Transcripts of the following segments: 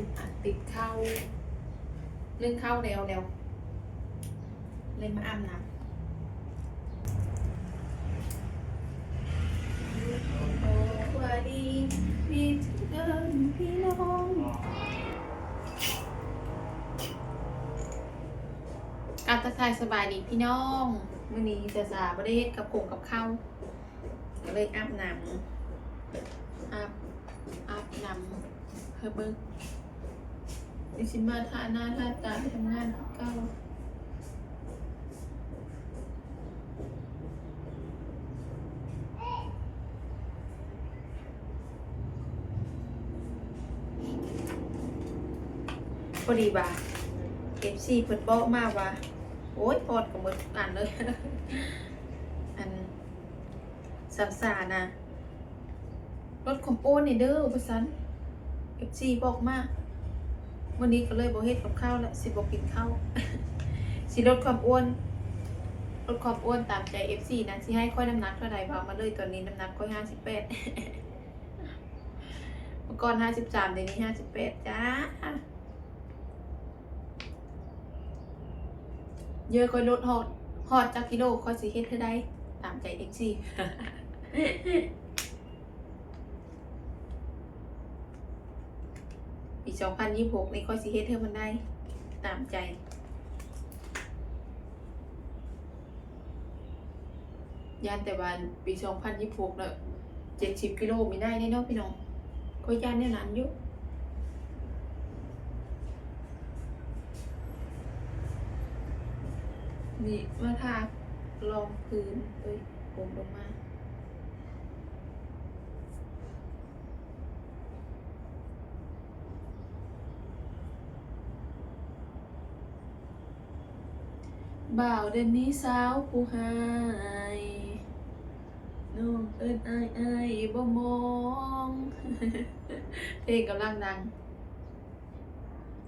ลืมอัดติดเข้าเรื่องเข้าแล้วแล้วเลยมาอาบน้ำโอ้สวัสดีพี่เดินพี่น้องการทักทายสบายดีพี่น้องมื้อนี้จะสาบได้เฮ็ดกับผงกับข้าวก็เลยอาบน้ำอาบอาบน้ำเพื่อเบิ่ง ดิฉันมาทาหน้าทาตาไปทำงานเก้าพอดีบ่าเอฟซีเพิ่นบอกมาว่า โอ้ยพอดกับหมดอ่านเลย อันสัมสานะ รถคอมโป้นี่เด้อว่าซั่นเอฟซีบอกมา วันนี้ก็เลยบ่เฮ็ดกับข้าวแล้วสิบ่กินข้าวสิลดความอ้วนลดความอ้วนตามใจ FC นะสิให้ค่อยน้ำหนักเท่าใดบอกมาเลยตอนนี้น้ำหนักค่อย58เมื่อก่อน53เดี๋ยวนี้58จ้าเยอะค่อยลดฮอดฮอดจากกิโลค่อยสิเฮ็ดเท่าใดตามใจ FC ปี2026นี่ค่อยสิเฮ็ดเท่ามันได้ตามใจย่านแต่วันปีสองพันยี่สิบหกเนอะเจ็ดสิบกิโลมีได้แน่เนอนพี่น้องก็ย่านแน่นั้นอยู่นี่มาทาลองพื้นเอ้ยผมลงมา บ่าวเดือนนี้สาวผู้หายน้องเอิ้นอายอายบ่มองเพลงกำลังดัง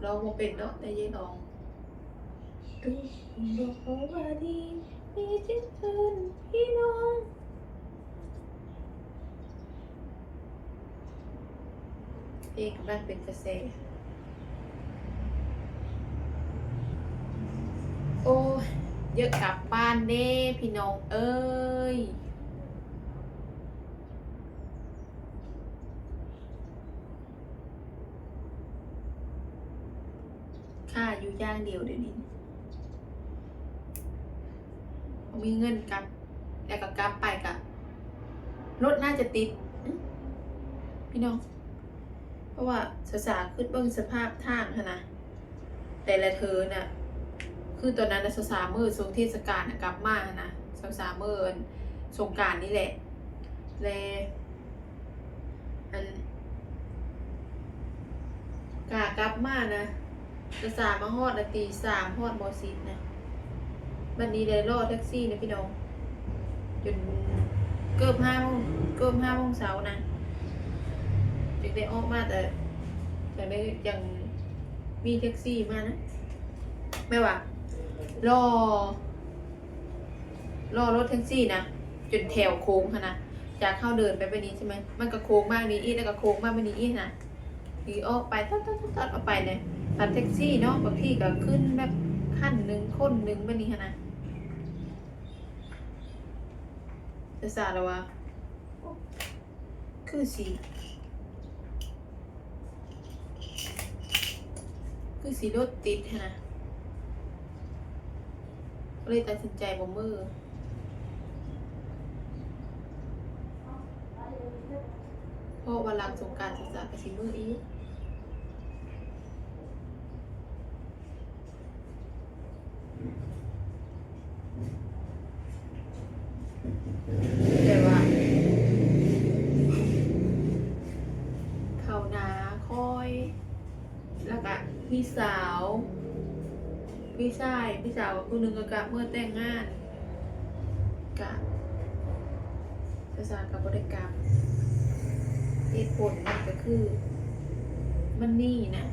ร้องบ่เป็นเนาะแต่ยัยร้องดูบอกว่าดีมีจิตเพิ่นพี่น้องเพลงกำลังเป็นกระแส โอ้เยอะกลับบ้านเด้พี่น้องเอ้ยค่าอยู่ย่างเดียวเดี๋ยวนี้มีเงินกลับแล้วก็กลับไปกับรถน่าจะติด พี่น้อง เพราะว่าสสาขึ้นเบื้องสภาพทางค่ะนะแต่ละเธอน่ะ คือตอนนั้นนะสามมือสงเทศกาลนะกลับมานะสามสามมือสงการนี่แหละแลอันกากลับมานะจะสามมาฮอดนาตีสามฮอดบอสิบนะวันนี้เลยรอแท็กซี่นะพี่น้องจนเกือบห้าโมงเกือบห้าโมงเช้านะจึงได้ออกมาแต่ยังได้ยังมีแท็กซี่มานะ ไม่ว่า รอ รอรถแท็กซี่นะจนแถวโค้งค่ะนะจากเข้าเดินไปไปนี้ใช่ไหมมันก็โค้งมากนี้อีกแล้วก็โค้งมากไปนี้อีกนะดีออกไปตัดตัดตัดตัดออกไปเนี่ยตัดแท็กซี่เนาะบางทีก็ขึ้นแบบขั้นหนึ่งคนหนึ่งไปนี้ค่ะนะจะสาแล้ววะคือสีคือสีรถติดค่ะนะ ก็เลยตัดสินใจบ่มือเพราะวันหลังสงกรารศึกษาไปสิมืออีกแต่ว่า เขานาคอย แล้วก็พี่สาว พี่ชายพี่สาวคนหนึ่งก็กะเมื่อแต่งงานกะภาษากับบริกรรมเหตุผลมันก็คือ มันนี่นะ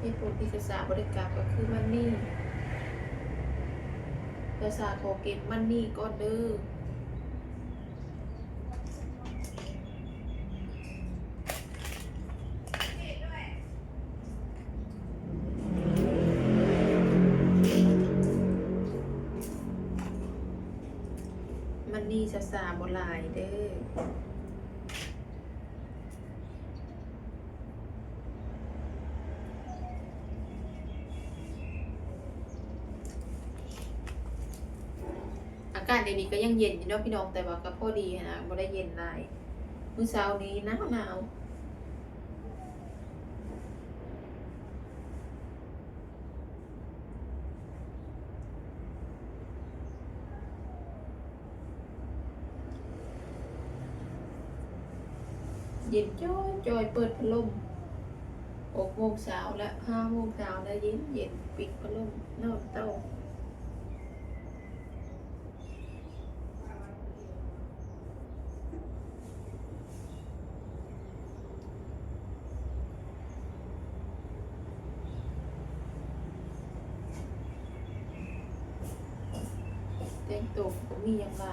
เหตุผลที่ภาษาบริกรรมก็คือมันนี่ภาษาขอเก็บมันนี่ก่อนเด้อ ซาซาบหลายเด้ออากาศเดี๋ยวนี้ก็ยังเย็นอยู่เนาะพี่น้องแต่ว่าก็พอดีนะบ่ได้เย็นหลายมื้อเช้านี้หนาวหนาว เย็นจ้อยจอยเปิดพัดลมหกโมงเช้าและห้าโมงเช้าแล้วเย็นเย็นปิดพัดลมนอนเต้า แต่งตัวก็มีอย่างไร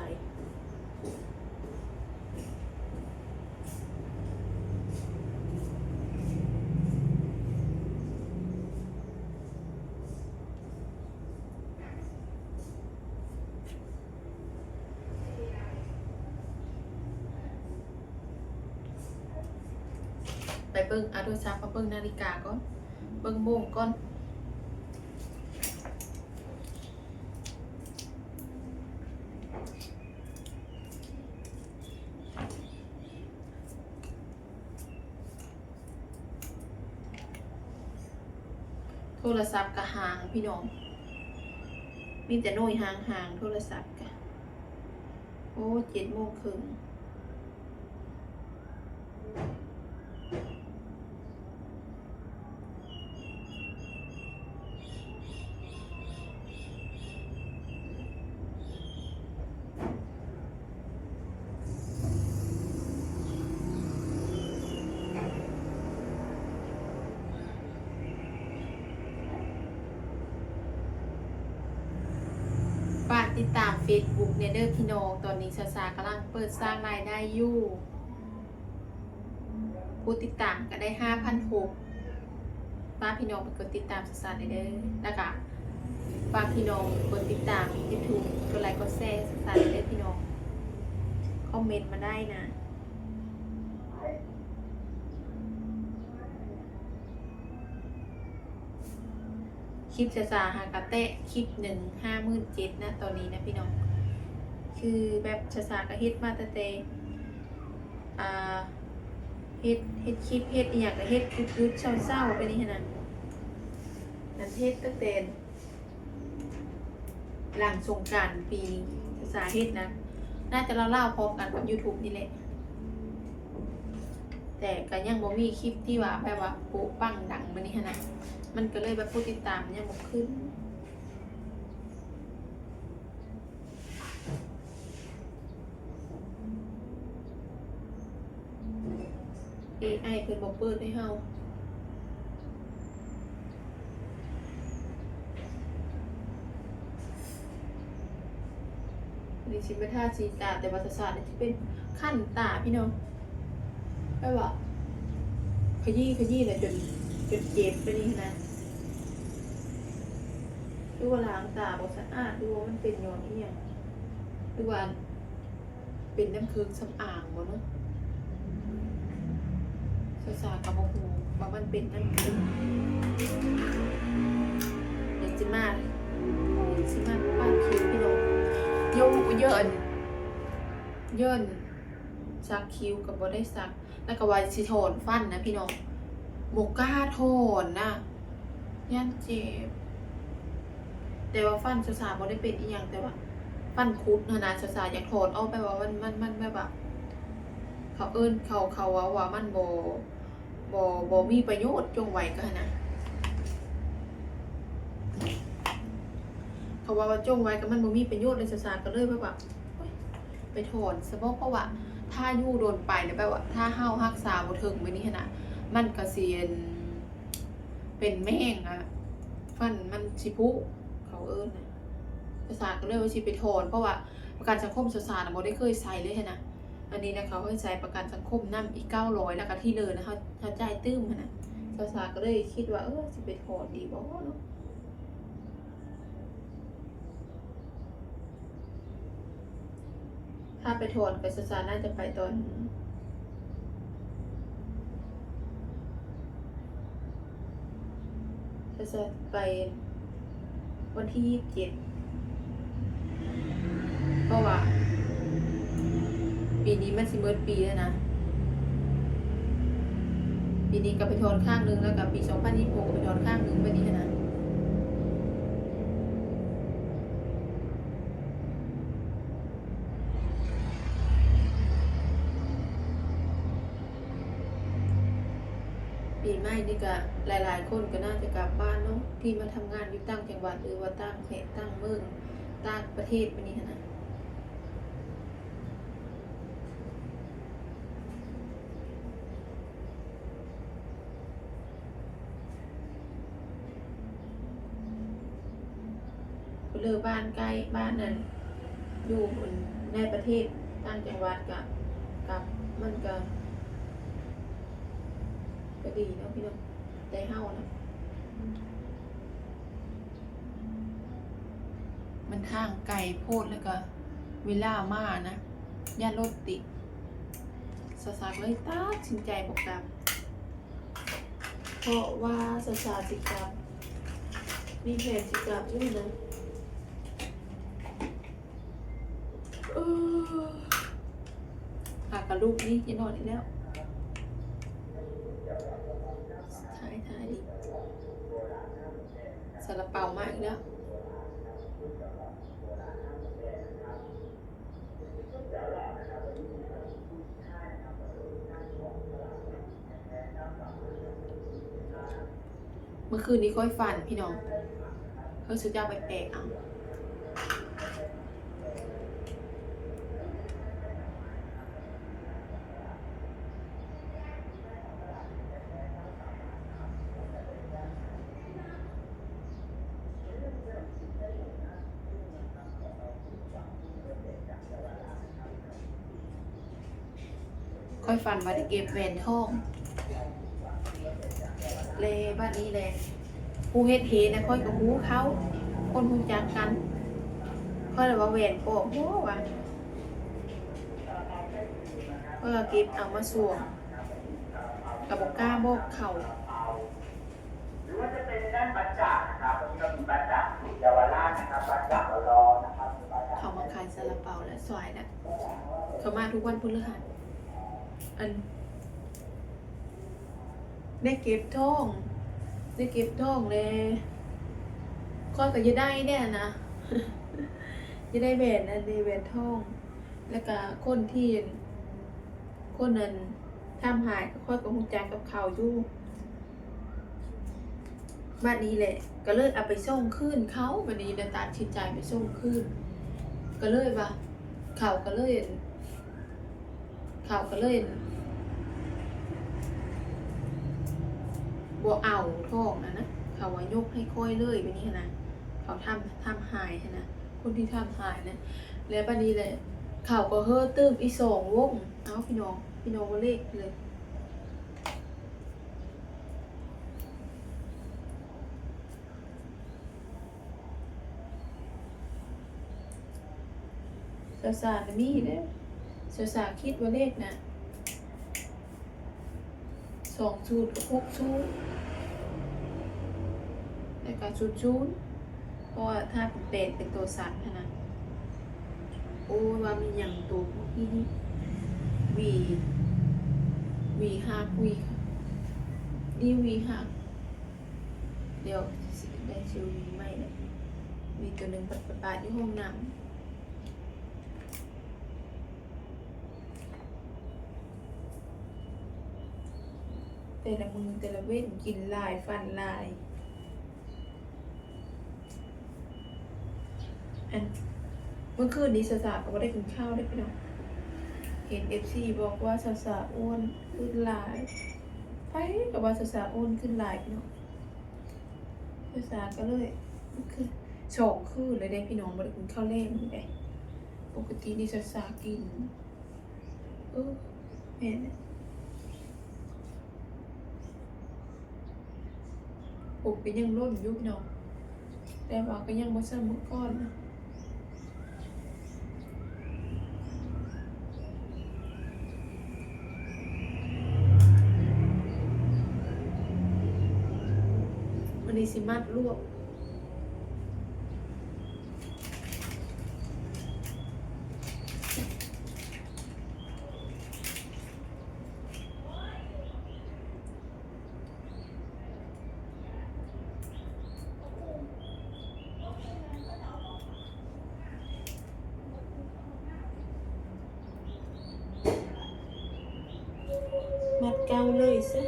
ไป เบิ่งอาโทรศัพท์มาเบิ่งนาฬิกาก่อนเบิ่งโมงก่อนโทรศัพท์กะหางพี่น้อง มีแต่น้ยหางหางๆโทรศัพท์กะโอ้เจ็ดโมงครึ่ง ติดตาม Facebook เนเดอร์พี่น้องตอนนี้ชาชากำลังเปิดสร้างรายได้อยู่ผู้ติดตามก็ได้ห้าพันหกฝากพี่น้องไปกดติดตามชาชาเนเด้อแล้วก็ฝากพี่น้องกดติดตามยูทูบกดไลค์กดแชร์ชาชาเนเดอร์พี่น้องคอมเมนต์มาได้นะ คลิปซาซาฮากาเตะคลิปหนึ่งห้าหมื่นเจ็ดนะตอนนี้นะพี่น้อง คือแบบซาซากะฮ็ดมาต่แต่อ่าเฮ็ดเฮ็ดคลิปเฮ็ดอหย่างกะเฮ็ดยุดๆเศร้าๆไปนี่ขนาดนั่นเฮ็ดตั้งแต่หลังสงกรารปีซาซาเฮ็ดนะน่าจะเล่าๆพร้อมกันกับ YouTube นี่แหละ แต่ก็ยังบ่มีคลิปที่ว่าแบบว่าโป๊ปังดังมานี่ขนาด มันก็เลยแบบผู้ติดตามยังบ่ขึ้น AI เพิ่นบ่เปิดให้เฮาดิสิเป็นท่าสีตาแต่วัฏศาสตร์เนี่เป็นขั้นตาพี่น้องไม่ว่าขยี้ขยี้เลยจนจนเจ็บไปนี่นะ ดูว่าล้างตาบอสะอาดดูว่ามันเป็นย้อนนี่ยังดูว่าเป็นน้ำเคืองสำอางบ่เนาะภาษากับบ่ฮู้ว่ามันเป็นน้ำเคืองเดี๋ยวสิมาเดี๋ยวสิมาป้าคิวพี่น้องยกเยินเยินสักคิวกับบ่ได้สัก แล้วก็ว่าสิโทนฟันนะพี่น้องบกล้าโทนนะย่านเจ็บ แต่ว่าฟันสาๆบ่ได้เป็นอีหยังแต่ว่า ฟันคุดนะนะสาๆอยากโทนเอาไปว่ามันมันมันแบบว่าเขาเอิ้นเขาเขาว่าว่ามันบ่บ่บ่มีประโยชน์จงไว้กันนะเขาว่าว่าจงไว้ก็มันบ่มีประโยชน์เลยสาๆก็เลยแบบว่าไปถอนซะบ่เพราะว่าถ้ายู่โดนไปเนี่ยแปลว่า ถ้าเฮารักษาบ่ถึงไปนี่ขนาดมันก็เสียนเป็นแม่งอะฟันมันสิพุ เขาเอิ้นะภาษาก็เลยว่าสิไปถอนเพราะว่าประกันสังคมสสารบ่ได้เคยใส่เลยนะอันนี้นะเขาเคยใส่ประกันสังคมนำอีก900แล้วก็ที่เลยนะเขาเขาจ่ายตื้มนนะภาษาก็เลยคิดว่าเออสิไปถอนดีบ่เนาะถ้าไปถอนกับสสารน่าจะไปตอนจะจะไป วันที่ยี่สิบเจ็ดเพราะว่า ปีนี้มันสิเมิดปีแล้วนะ ปีนี้ก็ไปทอนข้างหนึงแล้วกับปีสองพันยี่สิบหกก็ไปทอนข้างหนึงไปนี้นะปีใหม่นี่ก็ หลาย ๆ คนก็น่าจะกลับบ้านเนาะที่มาทำงานอยู่ต่างจังหวัดหรือว่าต่างแห่ต่างเมืองต่างประเทศไปนี้นะเลือบ้านใกล้บ้านนั้นอยู่ในประเทศต่างจังหวัดกับกับมันก็ก็ดีเนาะพี่น้อง จเฮานะมันทางไกลโพดแล้วก็เวลามานะย่ารถติดสสักเลยตัดสินใจบอกกลับ เพราะว่าสสาสิกลับ มีแผนสิกลับด้วยนะออหากับลูกนี่จะนอนอีกแล้ว ถ่ายถ่ายดิซาลาเปามากอีกแล้ว เมื่อ คืนนี้ค่อยฝันพี่น้องเฮ้ยสุดยอดไปแปลกเอาค่อยฝันว่าได้เก็บแหวนทอง เลบ้านนี้แหละ ผู้เฮ็ดเฮนะค่อยกับหูเขา คนหูจักกันค่อยเลยว่าแหวนโปะโอ้ว่ะก็เก็บเอามาสวมกับบอกก้าบอกเขาหรือว่าจะเป็นด้านบัตรจ่านะครับวันนี้เรามีบัตรจ่าเยาวราชนะครับบัตรจ่ารอนะครับเขามาขายซาลาเปาและซอยนะเขามาทุกวันพฤหัสอันได้เก็บท่อง ได้เก็บทองเลยค่อยก็จะได้เนี่ยนะจะได้แหวนนะได้แหวนทอง แล้วก็คนที่คนนั้นทำหายก็ค่อยก็หูจักกับเขาอยู่บ้านนี้แหละ ก็เลยเอาไปส่งคืนเขาวันนี้เดยวตัดชินใจไปส่งคืนก็เลยว่าเขาก็เลยเขาก็เลย บ่เอาทองนะนะเขาว่ายกให้ค่อยเลยแบบนี้นะเขาทำทำหายนะคนที่ทำหายนะแล้วบัดนี้แหละเขาก็เฮ้อตื้มอีสองวงเอาพี่น้องพี่น้องก็เลขเลยสาสานมีเด้อสาสาคิดว่าเลขนะ สองศูนย์กับหกศูนย์แล้วก็ศูนย์ศูนย์เพราะว่าถ้าเป็นเป็ดเป็นตัวสัตว์นะโอ้ว่ามีอย่างตัวเมื่อกี้นี่วีวีหักวีนี่วีหักเดี๋ยวได้ชิววีไม่เลยมีตัวหนึ่งปัดปัดปาดที่ห้องน้ำ แต่ละมือแต่ละเว้นกินลายฟันลาย อันเมื่อคืนนี้สาวๆก็ไ่ได้กินข้าวได้พี่น้องเห็นเอฟซีบอกว่าสาวๆอ้วนขึ้นลายไปกับว่าสาวๆอ้วนขึ้นลายพี่น้องสาวๆก็เลยคือโฉกคืนเลยได้พี่น้องม่ได้กินข้าวเล่นเลยปกตินี่สาวๆกินเออแม่เนี่ ผมก็ยังร่นยู่พี่น้อง แต่ว่าก็ยังบ่ซ้ำเมื่อก่อนนะันนี้สิมัดรวบ มัดเก่าเลยซะ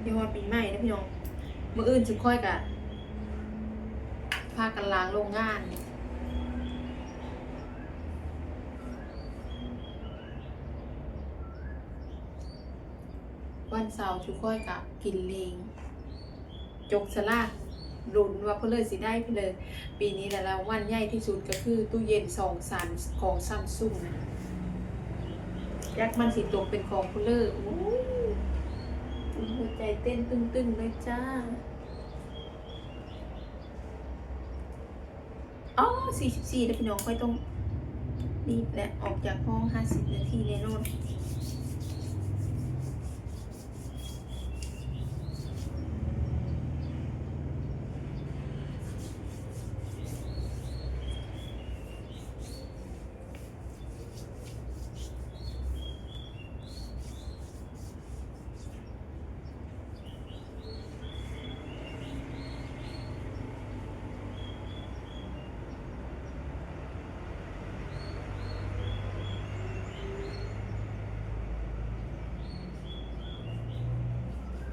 เดี๋ยวว่าปีใหม่นะพี่น้อง มื่ออื่นสุดค่อยกะพากันล้างโรงงาน วันเสาร์ชุค่อยกะกินเลงจกสลากรุนว่าเพื่อเลยสิได้ไปเลยปีนี้แต่ละวันใหญ่ที่สุดก็คือตู้เย็นสองสันของซัมซุงนะยักษ์มันสิตกเป็นของเพื่อเลยโอ้ยหัวใจเต้นตึงๆเลยจ้าอ๋อ44แล้วพี่น้องค่อยต้องรีบและออกจากห้อง 50 นาทีแน่นอน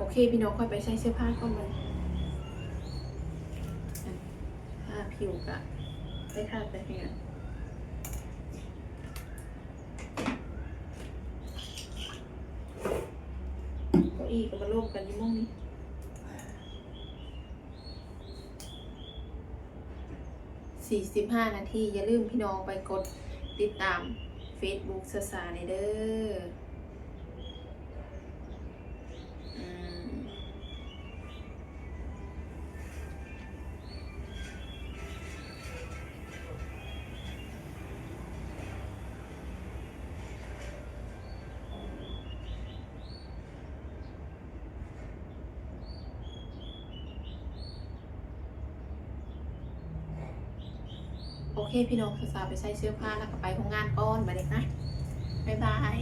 โอเค พี่น้องค่อยไปใช้เสื้อผ้าก่อนมันผ้าผิวกะได้ค่ะไปเพียงเก้าอี้ก็มาร่วมกันยี่ม่องนี้สี่สิบห้านาที อย่าลืมพี่น้องไปกดติดตาม Facebook สสาในเด้อ โอเคพี่น้องสาวๆไปใส่เสื้อผ้าแล้วก็ไปของงานก้อนมาเลยนะบ๊ายบาย